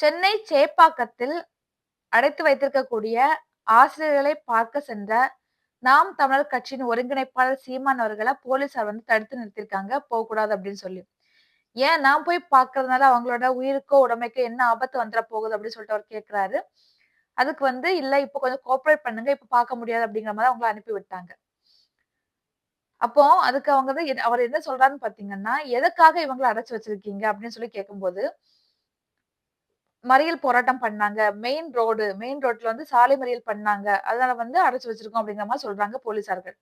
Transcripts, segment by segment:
சென்னை சேப்பாக்கத்தில் அடைத்து வைத்திருக்கக்கூடிய ஆசிரியர்களை பார்க்க சென்ற நாம் தமிழர் கட்சியின் ஒருங்கிணைப்பாளர் சீமான் அவர்களை போலீசார் வந்து தடுத்து நிறுத்திருக்காங்க போகக்கூடாது அப்படின்னு சொல்லி. ஏன்? நான் போய் பாக்குறதுனால அவங்களோட உயிருக்கோ உடமைக்கோ என்ன ஆபத்து வந்துட போகுது அப்படின்னு சொல்லிட்டு அவர் கேட்கிறாரு அதுக்கு வந்து இல்ல இப்ப கொஞ்சம் கோஆப்ரேட் பண்ணுங்க. இப்ப பார்க்க முடியாது. அப்படிங்கிற மாதிரி அவங்கள அனுப்பி விட்டாங்க. அப்போ அதுக்கு அவங்க வந்து அவர் என்ன சொல்றாருன்னு பாத்தீங்கன்னா எதுக்காக இவங்களை அடைச்சு வச்சிருக்கீங்க? அப்படின்னு சொல்லி கேட்கும்போது மறியல் போராட்டம் பண்ணாங்க. மெயின் ரோடு மெயின் ரோட்ல வந்து சாலை மறியல் பண்ணாங்க. அதனால வந்து அடைச்சு வச்சிருக்கோம் அப்படிங்கிற மாதிரி சொல்றாங்க போலீசார்கள்.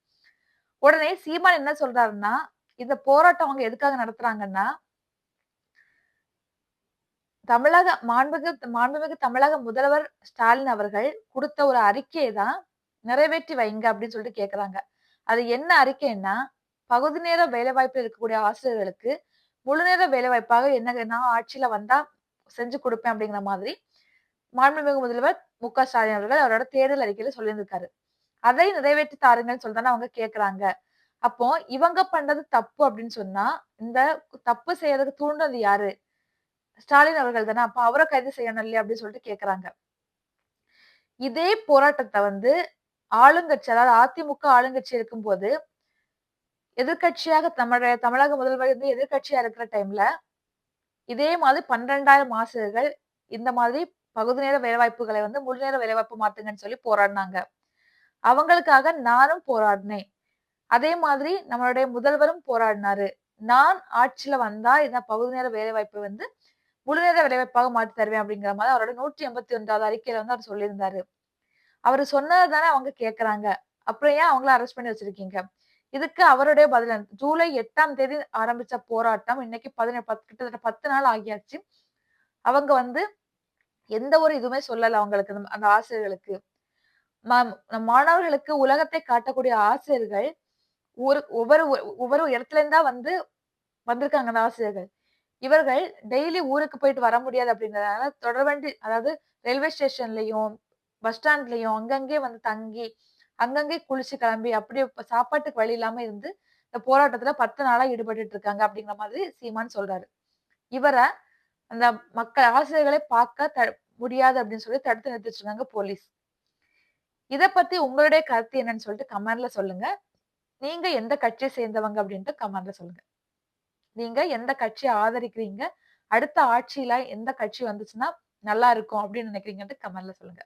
உடனே சீமான் என்ன சொல்றாருன்னா இந்த போராட்டம் அவங்க எதுக்காக நடத்துறாங்கன்னா தமிழக மாண்புமிகு மாண்புமிகு தமிழக முதல்வர் ஸ்டாலின் அவர்கள் கொடுத்த ஒரு அறிக்கையை தான் நிறைவேற்றி வைங்க அப்படின்னு சொல்லிட்டு கேக்குறாங்க. அது என்ன அறிக்கைன்னா பகுதி நேர வேலைவாய்ப்பில் இருக்கக்கூடிய ஆசிரியர்களுக்கு முழு நேர வேலைவாய்ப்பாக என்ன ஆட்சியில வந்தா செஞ்சு கொடுப்பேன் அப்படிங்கிற மாதிரி மாண்புமிகு முதல்வர் மு க ஸ்டாலின் அவர்கள் அவரோட தேர்தல் அறிக்கையில சொல்லியிருந்திருக்காரு. அதை நிறைவேற்றி தாருங்கன்னு சொல்லிட்டு அவங்க கேக்குறாங்க. அப்போ இவங்க பண்றது தப்பு அப்படின்னு சொன்னா இந்த தப்பு செய்யறதுக்கு தூண்டது யாரு? ஸ்டாலின் அவர்கள் தானே. அப்ப அவரை கைது செய்யணும் இல்லையா அப்படின்னு சொல்லிட்டு கேக்குறாங்க. இதே போராட்டத்தை வந்து ஆளுங்கட்சி அதாவது அதிமுக ஆளுங்கட்சி இருக்கும்போது எதிர்க்கட்சியாக தமிழக தமிழக முதல்வர் வந்து எதிர்கட்சியா இருக்கிற டைம்ல இதே மாதிரி பன்னிரெண்டாயிரம் ஆசிரியர்கள் இந்த மாதிரி பகுதி நேர வேலைவாய்ப்புகளை வந்து முழு நேர வேலைவாய்ப்பு மாத்துங்கன்னு சொல்லி போராடினாங்க. அவங்களுக்காக நானும் போராடினேன். அதே மாதிரி நம்மளுடைய முதல்வரும் போராடினாரு. நான் ஆட்சியில வந்தா இந்த பகுதி நேர வேலைவாய்ப்பை வந்து முழு நேர வேலைவாய்ப்பாக மாற்றி தருவேன் அப்படிங்கிற மாதிரி அவரோட நூற்றி எண்பத்தி ஒன்றாவது அறிக்கையில வந்து அவர் சொல்லியிருந்தாரு. அவர் சொன்னது தானே அவங்க கேட்கறாங்க அப்புறம் ஏன் அவங்கள அரெஸ்ட் பண்ணி வச்சிருக்கீங்க? இதுக்கு அவருடைய பதில் ஜூலை எட்டாம் தேதி ஆரம்பிச்ச போராட்டம் இன்னைக்கு பதினேழு பத்து கிட்டத்தட்ட பத்து நாள் ஆகியாச்சு. அவங்க வந்து எந்த ஒரு இதுவுமே சொல்லல அவங்களுக்கு அந்த- ஆசிரியர்களுக்கு. மாணவர்களுக்கு உலகத்தை காட்டக்கூடிய ஆசிரியர்கள் ஒரு ஒவ்வொரு ஒவ்வொரு இடத்துல இருந்தா வந்து வந்திருக்காங்க அந்த ஆசிரியர்கள். இவர்கள் டெய்லி ஊருக்கு போயிட்டு வர முடியாது அப்படிங்கறதுனால தொடர்வண்டி அதாவது ரயில்வே ஸ்டேஷன்லயும் பஸ் ஸ்டாண்ட்லயும் அங்கங்கே வந்து தங்கி அங்கங்கே குளிச்சு கிளம்பி அப்படியே சாப்பாட்டுக்கு வழி இல்லாம இருந்து இந்த போராட்டத்துல பத்து நாளா ஈடுபட்டு இருக்காங்க அப்படிங்கிற மாதிரி சீமான் சொல்றாரு. இவரை அந்த மக்கள் ஆசிரியர்களை பார்க்க த முடியாது அப்படின்னு சொல்லி தடுத்து நிறுத்திட்டு இருக்காங்க போலீஸ். இத பத்தி உங்களுடைய கருத்து என்னன்னு சொல்லிட்டு கமெண்ட்ல சொல்லுங்க. நீங்க எந்த கட்சியை சேர்ந்தவங்க அப்படின்ட்டு கமெண்ட்ல சொல்லுங்க. நீங்க எந்த கட்சியை ஆதரிக்கிறீங்க? அடுத்த ஆட்சியில எந்த கட்சி வந்துச்சுன்னா நல்லா இருக்கும் அப்படின்னு நினைக்கிறீங்கன்ட்டு கமெண்ட்ல சொல்லுங்க.